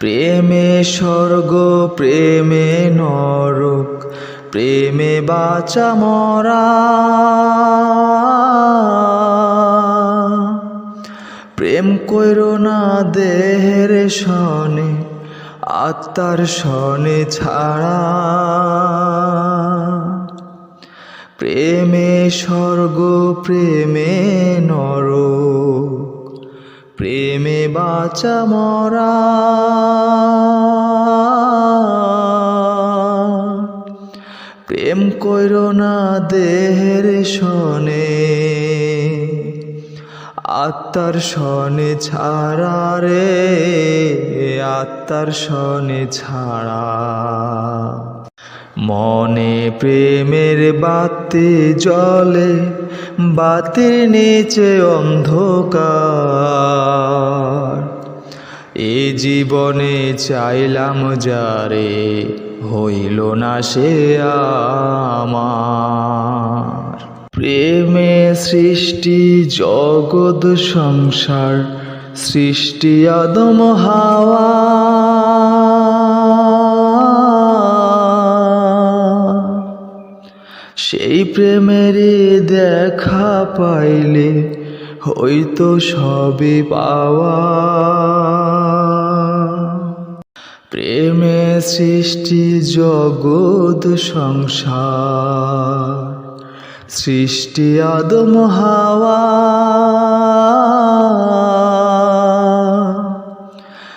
প্রেমে স্বর্গ, প্রেমে নরক, প্রেমে বাঁচা মরা। প্রেম কইর না দেহের সনে, আত্মার সনে ছাড়া। প্রেমে স্বর্গ, প্রেমে নরক প্রেমে বাঁচা মরা। প্রেম কইর না দেহের সনে আত্মার সনে ছাড়া রে, আত্মার সনে ছাড়া। মনে প্রেমের বাতি জলে বাতির নিচে অন্ধকার। এ জীবনে চাইলাম যারে হইল না সে আমার। প্রেমে সৃষ্টি, জগৎ, সংসার, সৃষ্টি, আদম, হাওয়া। সেই প্রেমেরই দেখা পাইলে হয়তো সবে পাওয়া। প্রেমে সৃষ্টি জগৎ সংসার, সৃষ্টি আদম হাওয়া।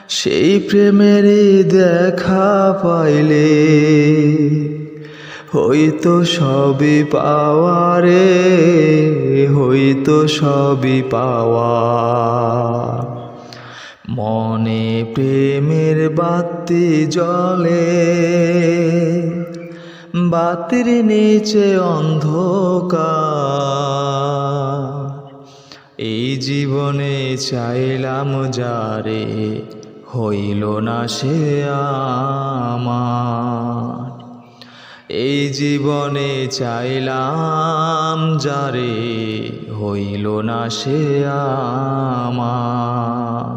সেই প্রেমেরই দেখা পাইলে হইতো সবই পাওয়া রে হইতো সবই পাওয়া মনে প্রেমের বাতি জলে বাতির নিচে অন্ধকার। এই জীবনে চাইলাম যারে হইল না সে আমার। এই জীবনে চাইলাম যারে হইল না সে আমার